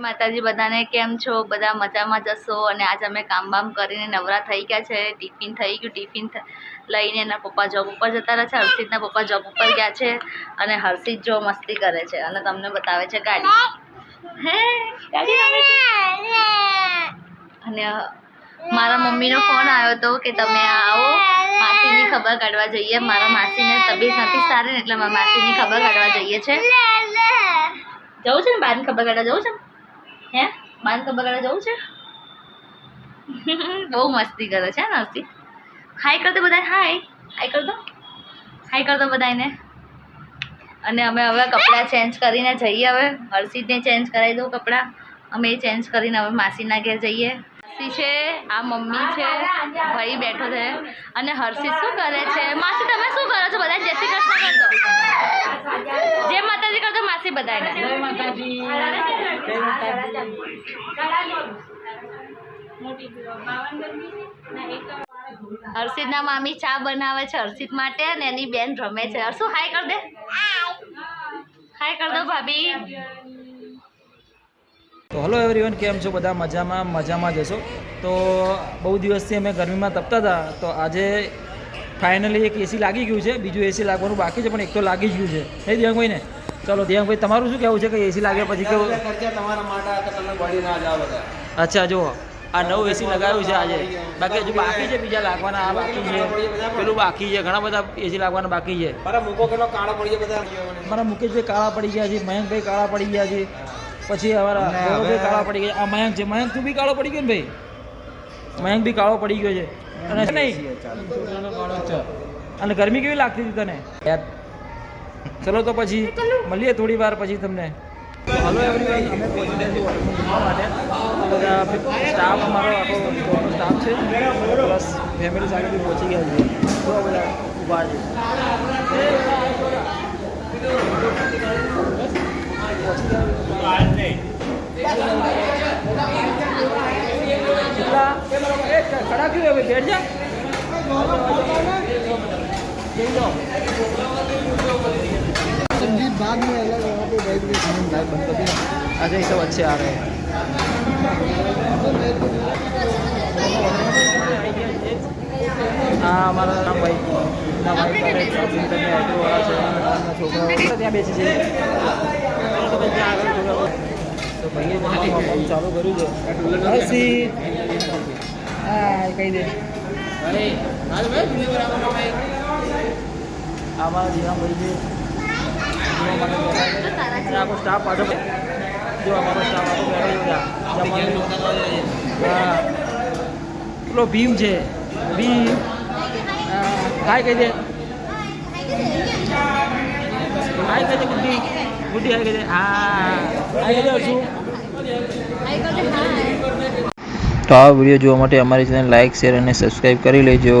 શ્રી માતાજી બધાને કેમ છો? બધા મજામાં જશો અને આજે અમે કામ બામ કરીને નવરા થઈ ગયા છે. ટિફિન થઈ ગયું. ટિફિન લઈને એના પપ્પા જોબ ઉપર જતા રહે છે. હર્ષિતના પપ્પા જોબ ઉપર ગયા છે. અને હર્ષિત જો મસ્તી કરે છે. અને તમને બતાવે છે ગાડી. અને મારા મમ્મીનો ફોન આવ્યો હતો કે તમે આવો. માસીની ખબર કાઢવા જઈએ. મારા માસીને તબિયત નથી સારી ને એટલે મારા માસીની ખબર કાઢવા જઈએ છે. જવું છે ને બહારની ખબર કાઢવા? જવું છે? હે? બાંધ તો બગાડે જવું છે? બહુ મસ્તી કરે છે ને હસી હાય કરતો બધા હાય હાય કરતો? હાય કર બધાને અને અમે હવે કપડાં ચેન્જ કરીને જઈએ હવે. હર્ષિતને ચેન્જ કરાવી દઉં કપડાં. અમે એ ચેન્જ કરીને હવે માસીના ઘેર જઈએ. માસી છે, આ મમ્મી છે, ભાઈ બેઠો છે. અને હર્ષિત શું કરે છે? માસી, તમે શું કરો છો? બધા જય શ્રી કૃષ્ણ કર બધાને. જય માતાજી. કરતો માસી હર્ષિત ના મામી ચા બનાવે છે હર્ષિત માટે અને એની બેન રમે છે. હર્ષુ હાય કર દે. હાય કર દો ભાભી. તો હલો એવરીવન કેમ છો બધા? મજામાં મજામાં જશો તો બહુ દિવસથી અમે ગરમીમાં તપતા હતા. તો આજે ફાઇનલી એક એસી લાગી ગયું છે. બીજું એસી લાગવાનું બાકી છે પણ એક તો લાગી જ ગયું છે. નહીં દિવ્યાંગભાઈ ને ચલો ભાઈ તમારું શું કહેવું છે? કે એસી લાગ્યા પછી કેવું ખર્ચા તમારા માટે તમે બળી ના જાવ બધા. અચ્છા જુઓ. આ નવું એસી લગાવ્યું છે આજે. બાકી હજુ બાકી છે બીજા લાગવાના આ બાકી છે. પેલું બાકી છે ઘણા બધા એસી લાગવાના બાકી છે. મારા મૂકો કેટલો કાળા પડી ગયા બધા. મારા મુકેશભાઈ કાળા પડી ગયા છે મયંકભાઈ કાળા પડી ગયા છે. પછી અમારા ગૌરવભાઈ કાળા પડી ગયા આ મયંક છે. મયંક તું બી કાળો પડી ગયો ને ભાઈ? મયંક બી કાળો પડી ગયો છે. અને નહીં? અને ગરમી કેવી લાગતી હતી તને? યાર ચલો તો પછી મળીએ થોડી વાર પછી તમને. હલો એવરીવન સ્ટાફ અમારો આખો સ્ટાફ છે. પ્લસ ફેમિલી સાથે પહોંચી ગયા છે તો બધા ઊભા છે. ખડા કયું હવે, બેઠ જા. बाद में अलग वहाँ पे बैठ के फोन लाइव बंद कर दिया अच्छा ये सब अच्छे आ रहे हैं હા અમારા નામ ભાઈ ના ભાઈ કરે છે તમે ઓટોવાળા છે નાના છોકરાઓ ત્યાં બેસી છે તો પછી ત્યાં આગળ છોકરાઓ તો ભાઈએ બનાવવાનું કામ ચાલુ કર્યું છે હસી હા કહી દે આમાં જીરાભાઈ છે જીવા માટે બેઠા છે. આખો સ્ટાફ પાછો જો અમારો સ્ટાફ આખો બેઠો હા પેલો ભીમ છે ભીમ હા, કહી દે હાય કહી દે બુદ્ધિ બુદ્ધિ હાય કહી દે હા હાય કહી દે હર્ષુ તો આ વીડિયો જોવા માટે અમારી ચેનલ લાઇક શેર અને સબસ્ક્રાઈબ કરી લેજો.